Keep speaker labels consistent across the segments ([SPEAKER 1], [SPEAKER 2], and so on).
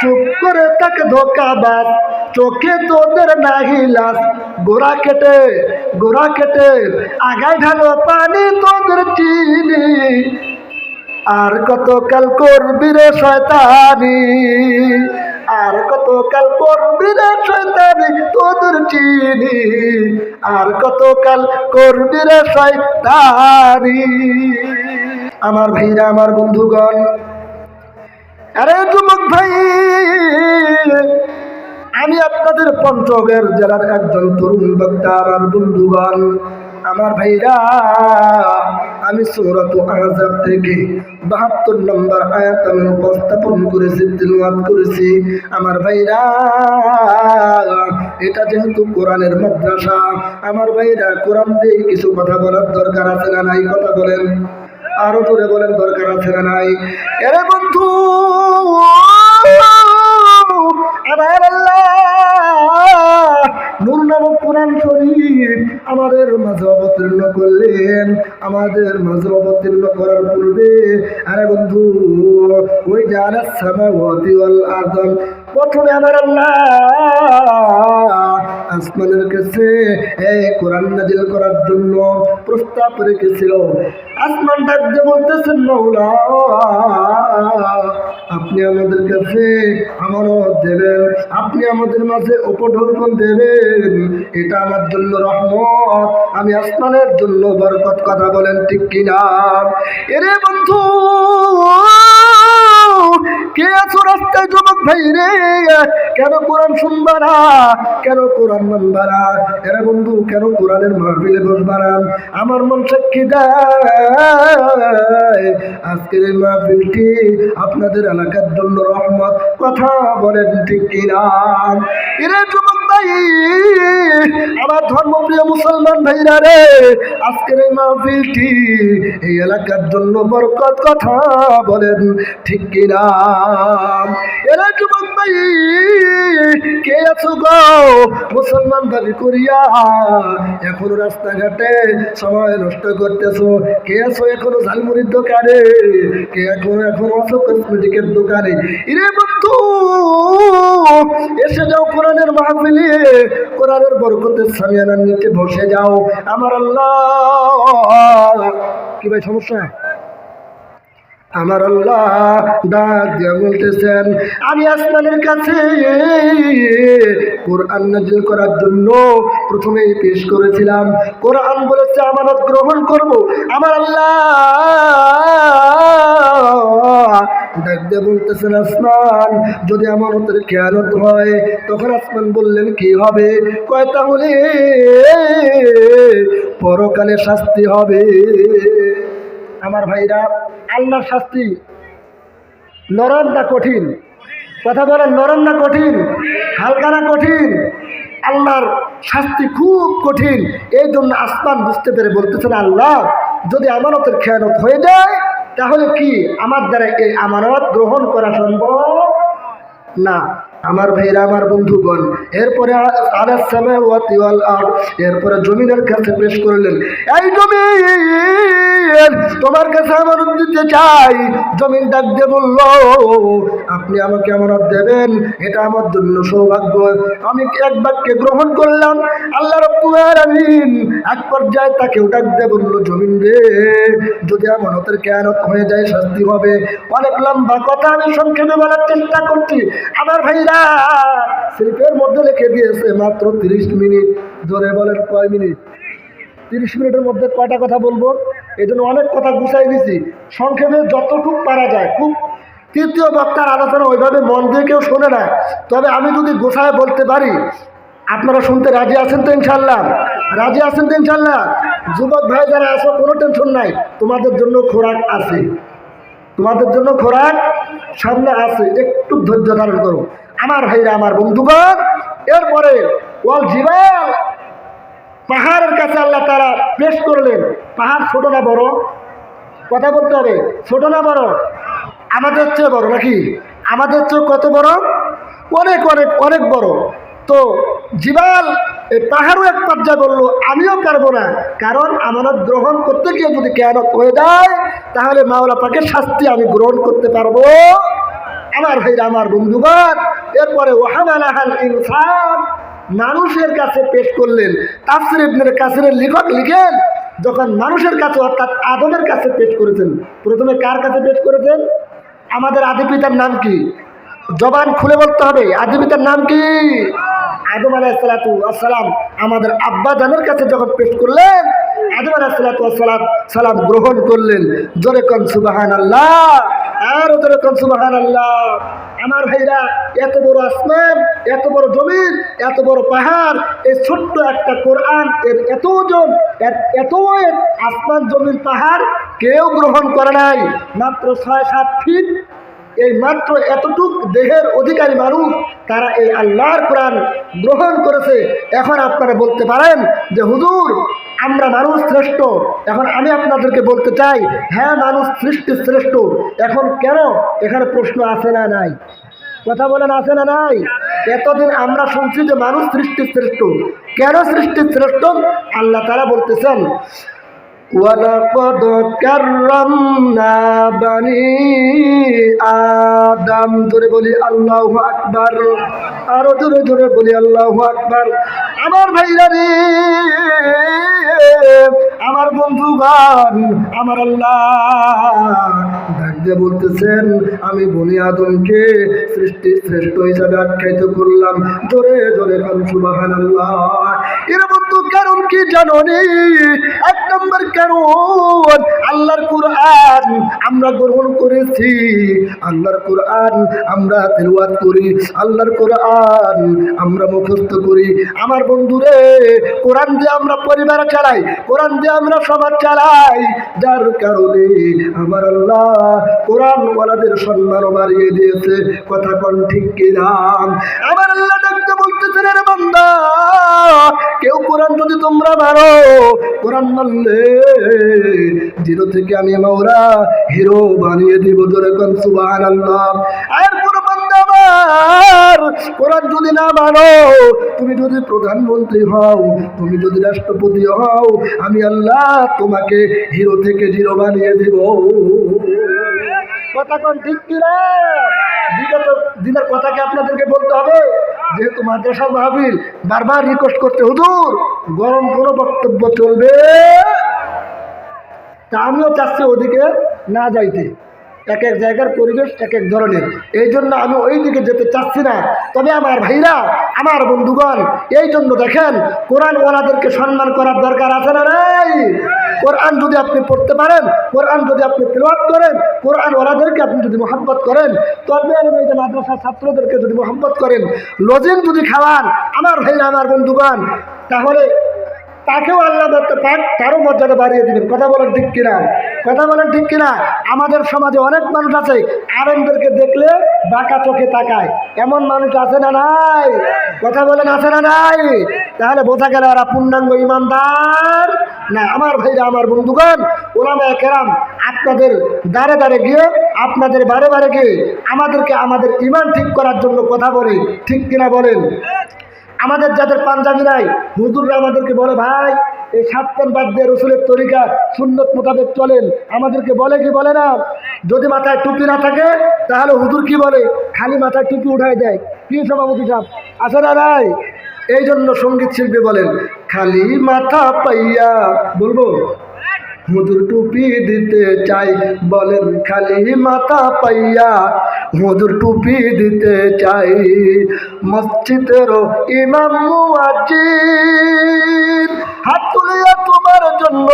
[SPEAKER 1] চুপ করে তাকে ধোকাবাজ চোখে তোদের নাহিলাস গোড়া কেটে গোড়া কেটে, আগায় ঢালো পানি তোদের চিনি। আর কতকাল করবি রে শয়তানি? আর কতকাল করবি রে শয়তানি তোদের চিনি? আর কতকাল করবি রে শয়তানি? আমার ভাইরা, আমার বন্ধুগণ আরে যুবক ভাই, আমি আপনাদের পঞ্চগড় জেলার একজন তরুণ বক্তা, আমার বন্ধুগণ, আমার ভাইরা। আমি সৌরত আজাব থেকে বাহাত্তর নম্বর আয়াত আমি উপস্থাপন করেছি, তিলওয়াত করেছি। আমার ভাইরা, এটা যেহেতু কোরআনের মাদ্রাসা, আমার ভাইরা কোরআন দিয়ে কিছু কথা বলার দরকার আছে না নাই, কথা বলেন। আরও জোরে বলেন, দরকার আছে না নাই? এরে বন্ধু আমার নূর নামক কোরআন শরীফ আমাদের মাঝে অবতীর্ণ করলেন। আমাদের মাঝে অবতীর্ণ করার পূর্বে, আরে বন্ধু, ওই যারা ওয়াল আদম প্রথমে আমার আল্লাহ আসমানের কাছে, এই কোরআন নাজিল করার জন্য প্রস্তাব রেখেছিল। আসমান ডাকতে বলতেছেন, মৌলা, আপনি আমাদের কাছে আমানত দেবেন, আপনি আমাদের মাঝে উপঢৌকন দেবেন। এটা আমার জন্য রহমত। আমি আসমানের জন্য বরকত কথা বলেন ঠিক কিনা? এরে বন্ধু যুবক ভাই রে কেন কোরআন শুনবা না? কেন কোরআন মানবা না? এরা বন্ধু, কেন কোরআনের মাহফিলে বসবা না? আমার মন সাক্ষী দেয়? আজকের এই মাহফিলটি আপনাদের এলাকার জন্য রহমত। কথা বলেন ঠিক কিনা? এরে ভাই আমার ধর্মপ্রিয় মুসলমান ভাইরা রে, আজকের এই মাহফিলটি এই এলাকার জন্য বরকত কথা বলেন, ঠিক কিনা এরা যুবক ভাই, কে আছো গো? মুসলমান দাবি করিয়া, এখনও রাস্তাঘাটে সময় নষ্ট করতেছো, কে আছো এখনও ঝালমুড়ির দোকানে? কে এখনও, এখন আছো কসমেটিকের দোকানে? ইরে বন্ধু, এসে যাও কোরআনের মাহফিলে কোরআনের বরকতের সামিয়ানার নিচে বসে যাও। আমার আল্লাহ। কি ভাই, সমস্যা? আমার আল্লাহ ডাক দিয়া বলতেছেন, আমি আসমানের কাছে কোরআন নাজিল করার জন্য প্রথমেই পেশ করেছিলাম। কোরআন বলেছে, আমানত গ্রহণ করব। আমার আল্লাহ দিয়ে বলতেছেন, আসমান, যদি আমানতের খেয়ালত হয়, তখন আসমান বললেন, কি হবে? কয়, তাহলে পরকালে শাস্তি হবে। আমার ভাইরা, আল্লাহর শাস্তি নরম না কঠিন? কথা বলেন, নরম না কঠিন? হালকা না কঠিন? আল্লাহর শাস্তি খুব কঠিন। এই জন্য আসমান বুঝতে পেরে বলতেছেন, আল্লাহ, যদি আমানতের খেয়ানত হয়ে যায় তাহলে কি? আমার দ্বারা এই আমানত গ্রহণ করা সম্ভব? না। আমার ভাইরা আমার বন্ধুগণ, এরপরে এরপরে জমিনের কাছে পেশ করলেন। এই জমিন, তোমার কাছে আমানত দিতে চাই। জমিন ডাক দিয়ে বলল, আপনি আমাকে আমানত দেবেন, এটা আমার জন্য সৌভাগ্য। আমি এক বাক্যে গ্রহণ করলাম, আল্লাহ রব্বুল আলামিন এক পর্যায়ে তাকে ডাক দিয়ে বলল, জমিন রে, যদি আমার আমানতের কেয়ানত হয়ে যায়, শাস্তি হবে। অনেক লম্বা কথা আমি সংক্ষেপে বলার চেষ্টা করছি। আমার ভাইরা স্লিপের মধ্যে লিখে দিয়েছে মাত্র তিরিশ মিনিট ধরে বলেন কয় মিনিট? তিরিশ মিনিটের মধ্যে কয়টা কথা বলব? এই জন্য অনেক কথা গুছাই দিছি। সংক্ষেপে যতটুকু পারা যায়, খুব তৃতীয় বক্তার আলোচনা ওইভাবে মন দিয়ে কেউ শোনে না। তবে আমি যদি গোছায় বলতে পারি, আপনারা শুনতে রাজি আছেন তো ইনশাল্লাহ রাজি আছেন তো ইনশাল্লাহ যুবক ভাই যারা আসো কোনো টেনশন নাই, তোমাদের জন্য খোরাক আছে। তোমাদের জন্য খোরাক সামনে আছে, একটু ধৈর্য ধারণ করো। আমার ভাইরা, আমার বন্ধুগণ, এরপরে ওয়াল জিবাল, পাহাড়ের কাছে আল্লাহ তারা পেশ করলেন। পাহাড় ছোট না বড়? কথা বলতে হবে, ছোট না বড়? আমাদের চেয়ে বড় নাকি? আমাদের চেয়ে কত বড়? অনেক অনেক অনেক বড়। তো জিবাল এই পাহাড়ও এক পর্যায়ে বলল, আমিও পারব না, কারণ আমানত গ্রহণ করতে গিয়ে যদি কেয়ানত হয়ে যায়, তাহলে মাওলা পাকে শাস্তি আমি গ্রহণ করতে পারব। আমার ভাইরা, আমার বন্ধুগণ, এরপরে ওহামালাহাল ইনসান, মানুষের কাছে পেশ করলেন। তাফসির ইবনুল কাসিরের লেখক লিখেন, যখন মানুষের কাছে, অর্থাৎ আদমের কাছে পেশ করেছেন, প্রথমে কার কাছে পেশ করেছেন? আমাদের আদি পিতার নাম কি? জবান খুলে বলতে হবে, আদি পিতার নাম কি? আদম আলাইসালাতু আসসালাম আমাদের আব্বা জানের কাছে যখন পেশ করলেন, আদম আসসালাম সালাম গ্রহণ করলেন। জোরে কন সুবাহান আল্লাহ আর জোরে কন সুবাহান আল্লাহ আমার ভাইরা, এত বড় আসমান, এত বড় জমিন, এত বড় পাহাড়, এই ছোট্ট একটা কোরআন, এর এত ওজন এত আসমান, জমিন, পাহাড় কেউ গ্রহণ করে নাই। মাত্র ছয় সাত ফিট এই মাত্র এতটুক দেহের অধিকারী মানুষ তারা এই আল্লাহর কোরআন গ্রহণ করেছে। এখন আপনারা বলতে পারেন যে, হুজুর, আমরা মানুষ শ্রেষ্ঠ। এখন আমি আপনাদেরকে বলতে চাই হ্যাঁ মানুষ সৃষ্টি শ্রেষ্ঠ। এখন কেন এখানে প্রশ্ন আছে না নাই? কথা বলেন, আছে না নাই? এতদিন আমরা শুনছি যে, মানুষ সৃষ্টি শ্রেষ্ঠ। কেন সৃষ্টি শ্রেষ্ঠ? আল্লাহ তারা বলতেছেন ولقد كرمنا بني আদম জোরে বলি আল্লাহ আকবার আরো জোরে জোরে বলি আল্লাহ আকবার আমার ভাইরা রে আমার বন্ধুগণ আমার আল্লাহ। ডাক দিয়ে বলতেছেন, আমি বনি আদমকে সৃষ্টি শ্রেষ্ঠ হিসাবে আখ্যায়িত করলাম। জোরে জোরে কারণ সুবাহান আল্লাহ কারণ কি জানো এক নম্বর কারণ, আল্লাহর কোরআন আমরা গ্রহণ করেছি। আল্লাহর কোরআন আমরা তেলাওয়াত করি। আল্লাহর কোরআন আমরা মুখস্থ করি। আমার বন্ধুরে, কোরআন দিয়ে আমরা পরিবার চালাই, কোরআন দিয়ে আমরা সমাজ চালাই। যার কারণে আমার আল্লাহ কোরআন ওয়ালাদের সম্মানও বাড়িয়ে দিয়েছে। কথা কোন ঠিক কিনা? আমার আল্লাহ ডাকতে বলতেছেন রে বান্দা, কেউ কোরআন যদি তোমরা মারো কোরআন মানলে জিরো থেকে আমি মাওরা হিরো বানিয়ে দিব জোরে কোন, সুবহানাল্লাহ। আর কোন বান্দা কোরআন যদি না মানো, তুমি যদি প্রধানমন্ত্রী হও, তুমি যদি রাষ্ট্রপতি হও, আমি আল্লাহ তোমাকে হিরো থেকে জিরো বানিয়ে দিব। যেহেতু মাদ্রাসা বারবার রিকোয়েস্ট করতে হুজুর, গরম কোনো বক্তব্য চলবে? তা আমিও চাচ্ছি ওদিকে না যাইতে। এক এক জায়গার পরিবেশ এক এক ধরনের। এই জন্য আমি ওই দিকে যেতে চাচ্ছি না। তবে আমার ভাইরা, আমার বন্ধুগণ, এই জন্য দেখেন কোরআন ওনাদেরকে সম্মান করার দরকার আছে না নাই? কোরআন যদি আপনি পড়তে পারেন, কোরআন যদি আপনি তেলাওয়াত করেন কোরআন ওনাদেরকে আপনি যদি মোহাম্মত করেন, তবে এই যে মাদ্রাসার ছাত্রদেরকে যদি মোহাম্মত করেন লজিং যদি খাওয়ান, আমার ভাইরা, আমার বন্ধুগণ, তাহলে তাকেও আল্লাহ পাক তারও মর্যাদা বাড়িয়ে দিবেন। কথা বলেন ঠিক কিনা? কথা বলেন ঠিক কিনা? আমাদের সমাজে অনেক মানুষ আছে আরেমদেরকে দেখলে বাঁকা চোখে তাকায়। এমন মানুষ আছে না নাই? কথা বলেন, আছে না নাই? তাহলে বোঝা গেল এরা পূর্ণাঙ্গ ইমানদার। না, আমার ভাইরা, আমার বন্ধুগণ ওলামা কেরাম, আপনাদের দাঁড়ে দাঁড়ে গিয়ে, আপনাদের বারে বারে গিয়ে আমাদেরকে আমাদের ইমান ঠিক করার জন্য কথা বলে ঠিক কিনা বলেন? আমাদের যাদের পাঞ্জাবি নাই, হুজুররা আমাদেরকে বলে, ভাই, এই সাত বাদ দিয়ে রসুলের তরিকা, সুন্নত মোতাবেক চলেন। আমাদেরকে বলে কি, বলে না? যদি মাথায় টুপি না থাকে, তাহলে হুজুর কি বলে? খালি মাথায় টুপি উঠায় দেয়। কি সভাপতি সাহেব আসে না নাই? এই জন্য সংগীত শিল্পী বলেন, খালি মাথা পাইয়া, বলব? হুজুর টুপি দিতে চাই, বলেন খালি মাথা পাইয়া। হুজুর টুপি দিতে চাই, মসজিদেরও ইমাম মুয়াজ্জিন। হাত তুলিয়া জন্য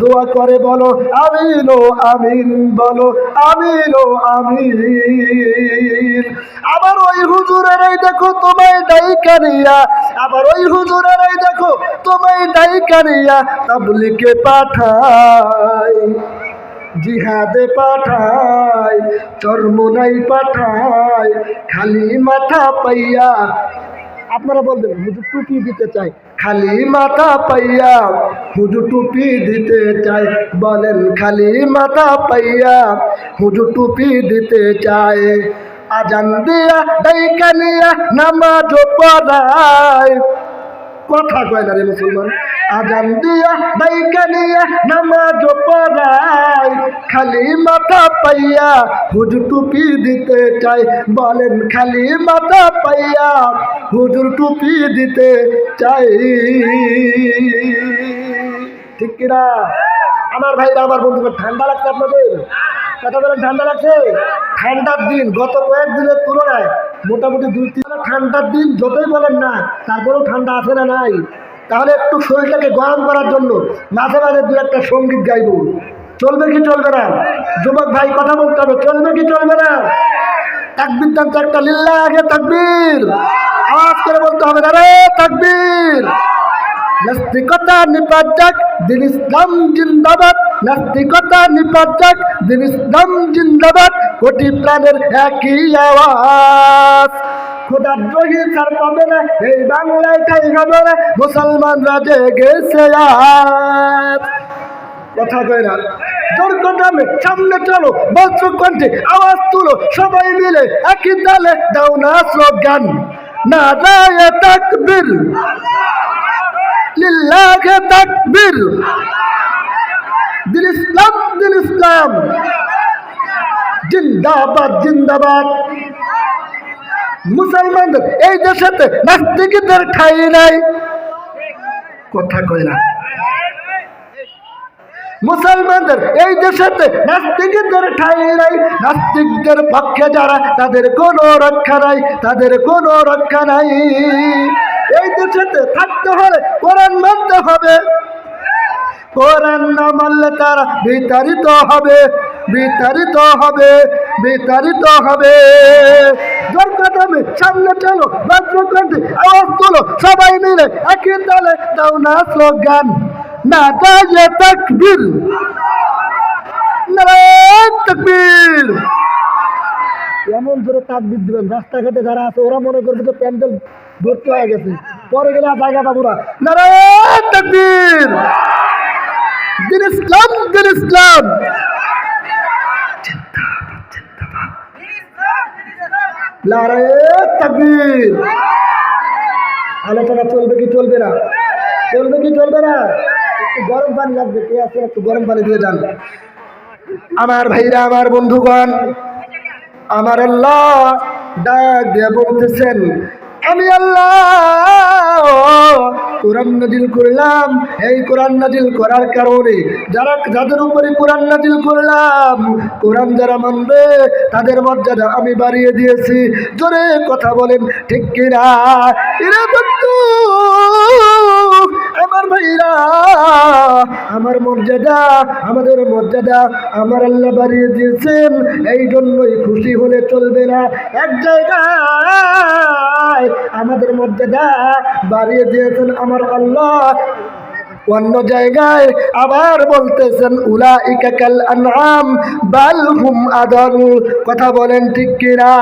[SPEAKER 1] দোয়া করে বলো, আমিন আমিন বলো, আমিন আমিন। আবার ওই হুজুরের এই দেখো, তোমায় ডাইকা নিয়া, আবার ওই হুজুরের এই দেখো, তোমায় ডাইকা নিয়া তাবলিকে পাঠায়, জিহাদে পাঠায়, চর্মনাই পাঠায়, খালি মাথা পাইয়া আপনারা বলবেন, হুজুর টুপি দিতে চাই। খালি মাথা পাইয়া হুজুর টুপি দিতে চাই। বলেন, খালি মাথা পাইয়া হুজুর টুপি দিতে চাই। আজান দিয়া ডাইকানিয়া নামাজ পড়ায়। কথা কয় না রে মুসলমান? আজান দিয়া, বাইকা নিয়া নামাজ পড়াই। খালি মাথা পাইয়া হুজুর টুপি দিতে চাই বলেন, খালি মাথা পাইয়া হুজুর টুপি দিতে চাই। ঠিক কিনা আমার ভাইরা, আমার বন্ধুকে ঠান্ডা লাগছে আপনাদের? কথা বলেন, ঠান্ডা লাগছে? ঠান্ডার দিন, গত কয়েকদিনের তুলনায় মোটামুটি দুই তিন ঠান্ডার দিন, যতই বলেন না, তারপরেও ঠান্ডা আছে না নাই? তাহলে একটু শরীরটাকে গরম করার জন্য মাঝে মাঝে দু একটা সংগীত গাইব। চলবে কি চলবে না? যুবক ভাই কথা বলতে হবে, চলবে কি চলবে না? তাকবির দান তো একটা লিল্লা আগে, তাকবির। আওয়াজ করে বলতে হবে না রে তাকবীর। নাস্তিকতা নিপাতক দিন ইসলাম জিন্দাবাদ। নাস্তিকতা নিপাতক দিন ইসলাম জিন্দাবাদ। কোটি প্রাণের একই আওয়াজ। খোদার না, এই বাংলায় না, মুসলমানরা কথা না সামনে চলো বজ্র আওয়াজ তুলো, সবাই মিলে একই তালে দাও না স্লোগান। না যায় তাকবীর। লিল্লাহে তাকবীর। দিন ইসলাম দিন ইসলাম। জিন্দাবাদ জিন্দাবাদ। মুসলমানদের এই দেশেতে নাস্তিকদের ঠাই নাই। কথা কয় না। মুসলমানদের এই দেশেতে নাস্তিকদের ঠাই নাই। নাস্তিকদের পক্ষে যারা তাদের কোনো রক্ষা নাই, তাদের কোনো রক্ষা নাই। এই দেশেতে থাকতে হলে কোরআন মানতে হবে। কোরআন না মানলে তারা বিতাড়িত হবে বিতাড়িত হবে বিতাড়িত হবে। জোর কদমে সামনে চলো বজ্রকণ্ঠে আওয়াজ তোলো, সবাই মিলে একই তালে দাও না স্লোগান, না দায়ে তাকবীর তাকবীর। এমন তাকবীর দিবেন, রাস্তাঘাটে যারা আছে, ওরা মনে করবে যে প্যান্ডেল ভর্তি হয়ে গেছে। পরে গেলে আর জায়গা পাবো না। নারায়ণ দিন ইসলাম দিন ইসলাম। আলোচনা চলবে কি চলবে না? চলবে কি চলবে না? একটু গরম পানি লাগবে, কে আছে? একটু গরম পানি দিয়ে যান। আমার ভাইরা, আমার বন্ধুগণ, আমার আল্লাহ ডাক দিয়ে বলতেছেন আমি আল্লাহ। কোরআন নাজিল করলাম। এই কোরআন নাজিল করার কারণে যারা, যাদের উপরে কোরআন নাজিল করলাম, কোরআন যারা মানবে, তাদের মর্যাদা আমি বাড়িয়ে দিয়েছি। জোরে কথা বলেন, ঠিক কিনা? এরা ভাইরা, আমার মর্যাদা, আমাদের মর্যাদা আমার আল্লাহ বাড়িয়ে দিয়েছেন। এই জন্যই খুশি হলে চলবে না। এক জায়গায় আমাদের মর্যাদা বাড়িয়ে দিয়েছেন আমার আল্লাহ। অন্য জায়গায় আবার বলতেছেন উলা ইকাকাল আনআম, বাল হুম আদল কথা বলেন ঠিক কিনা?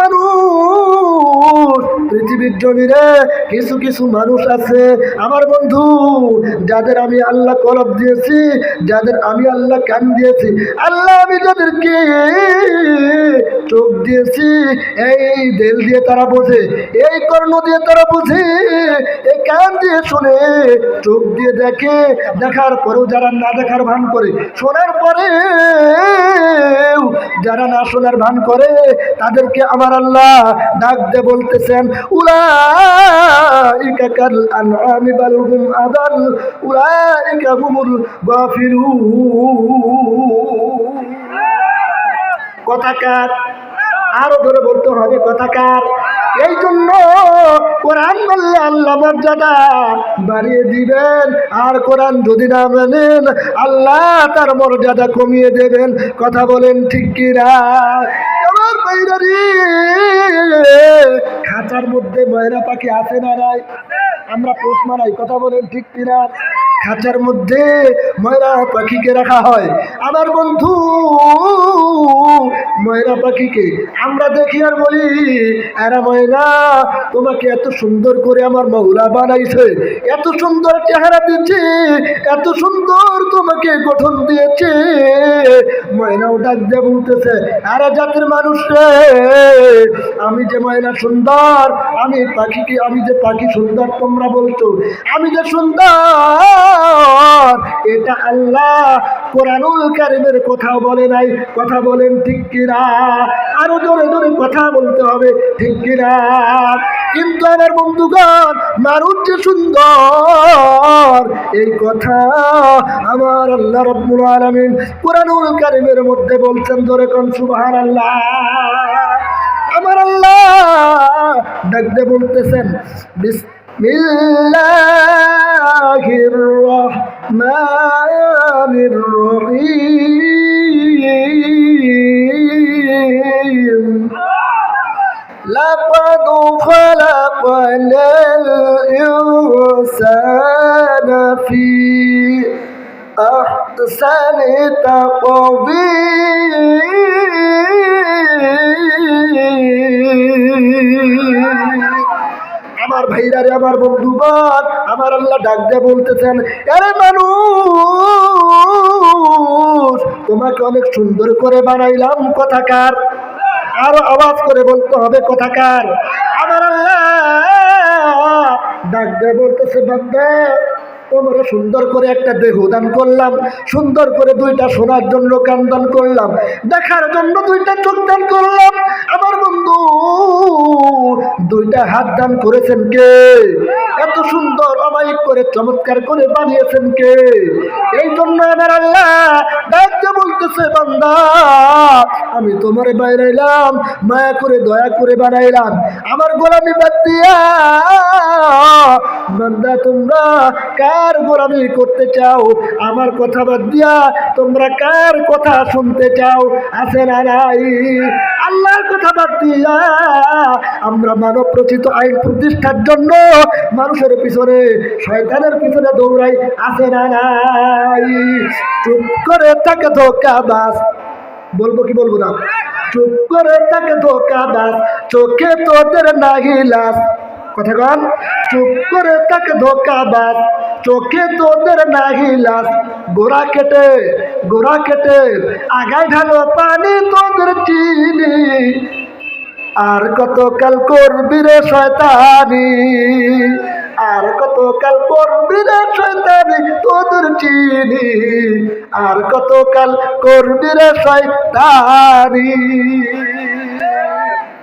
[SPEAKER 1] মানুষ। পৃথিবীর জমিরে কিছু কিছু মানুষ আছে। আমার বন্ধু, যাদের আমি আল্লাহ কলব দিয়েছি, যাদের আমি আল্লাহ কান দিয়েছি, আল্লাহ আমি যাদেরকে চোখ দিয়েছি, এই দেল দিয়ে তারা বোঝে, এই কর্ণ দিয়ে তারা বোঝে, এই কান দিয়ে শুনে, চোখ দিয়ে দেখে, দেখার পরেও যারা না দেখার ভান করে, শোনার পরে যারা না শোনার ভান করে, তাদেরকে আমার আল্লাহ ডাক দিয়ে বলতেছেন উলা ইকা কাল আনআমি কথাকার। আরও ধরে বলতে হবে কথাকার। এই জন্য কোরআন বললে আল্লাহ মর্যাদা বাড়িয়ে দিবেন। আর কোরআন যদি না মানেন, আল্লাহ তার মর্যাদা কমিয়ে দেবেন। কথা বলেন ঠিক কিনা? খাঁচার মধ্যে ময়রা পাখি আছে না নাই? আমরা পোষ মানাই, কথা বলেন ঠিক কিনা? খাঁচার মধ্যে ময়রা পাখিকে রাখা হয়। আমার বন্ধু, ময়রা পাখিকে আমরা দেখি আর বলি, আরে ময়না তোমাকে এত সুন্দর করে আমার মৌলা বানাইছে, এত সুন্দর চেহারা দিচ্ছে, এত সুন্দর তোমাকে গঠন দিয়েছে। ময়নাও ডাক দিয়ে বলতেছে, আরে জাতির মানুষ রে, আমি যে ময়না সুন্দর, আমি পাখিকে, আমি যে পাখি সুন্দর তোমরা বলছো, আমি যে সুন্দর এটা আল্লাহ কোরআনুল কারিমের কোথাও বলে নাই। কথা বলেন ঠিক কিনা? আরও জোরে জোরে কথা বলতে হবে ঠিক কিনা? কিন্তু আমার বন্ধুগণ মানুষ যে সুন্দর, এই কথা আমার আল্লাহ রব্বুল আলামিন কোরআনুল কারিমের মধ্যে বলছেন ধরে কন কোন, সুবহানাল্লাহ। আমার আল্লাহ ডাকতে বলতেছেন بسم الله الرحمن الرحيم. لقد خلقنا الإنسان في أحسن تقويم. ভাইরারে আমার বন্ধু বন্ধুবান আমার আল্লাহ ডাক দিয়ে বলতেছেন, আরে মানুষ, তোমাকে অনেক সুন্দর করে বানাইলাম কথাকার আরও আওয়াজ করে বলতে হবে কথাকার আমার আল্লাহ ডাক দিয়ে বলতেছে, বান্দা তোমরা সুন্দর করে একটা দেহ দান করলাম, সুন্দর করে দুইটা শোনার জন্য কান দান করলাম, দেখার জন্য দুইটা চোখ দান করলাম। আমার বন্ধু, দুইটা হাত দান করেছেন কে? এত সুন্দর, অমায়িক করে, চমৎকার করে বানিয়েছেন কে? এই জন্য আমার আল্লাহ ডাকতে বলতেছে, বান্দা, আমি তোমার বাইরাইলাম, মায়া করে, দয়া করে বানাইলাম। আমার গোলামি বাদ দিয়া, বান্দা, তোমরা কার গোলামি করতে চাও? আমার কথা বাদ দিয়া তোমরা কার কথা শুনতে চাও? আছে না নাই? আল্লাহর কথা বাদ দিয়া আমরা মানব রচিত আইন প্রতিষ্ঠার জন্য মানুষের পিছনে, শয়তানের পিছনে দৌড়াই, আছে না নাই? চুপ করে তাকে ধোকা বাস। বলব কি বলব না? চুপ করে তাকে ধোকা দাস চোখে তোদের নাহিলাস কথা কন চুপ করে তাকে ধোকা বাস চোখে তোদের নাহিলাস গোড়া কেটে গোড়া কেটে আগায় ঢালো পানি তোদের চিনি। আর কতকাল করবি রে শয়তানি? আর কতকাল করবি রে শয়তানি তোদের চিনি? আর কতকাল করবি রে শয়তানি?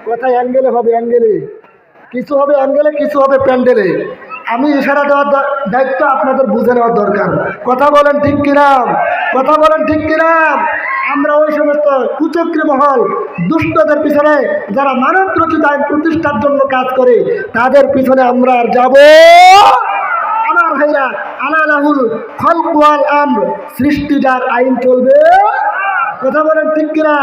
[SPEAKER 1] কোথায় অ্যাঙ্গেলে হবে অ্যাঙ্গেলে? কিছু হবে অ্যাঙ্গেলে, কিছু হবে প্যান্ডেলে। আমি ইশারা দেওয়ার দায়িত্ব আপনাদের বুঝে নেওয়ার দরকার। কথা বলেন ঠিক কিরাম কথা বলেন ঠিক কিরাম আমরা ওই সমস্ত কুচক্রী মহল, দুষ্টদের পিছনে যারা মানব রচিত আইন প্রতিষ্ঠার জন্য কাজ করে, তাদের পিছনে আমরা আর যাব। আমার ভাইরা, আলালাহুল খলকুয়াল আম সৃষ্টি যার আইন চলবে। কথা বলেন ঠিক কিনা?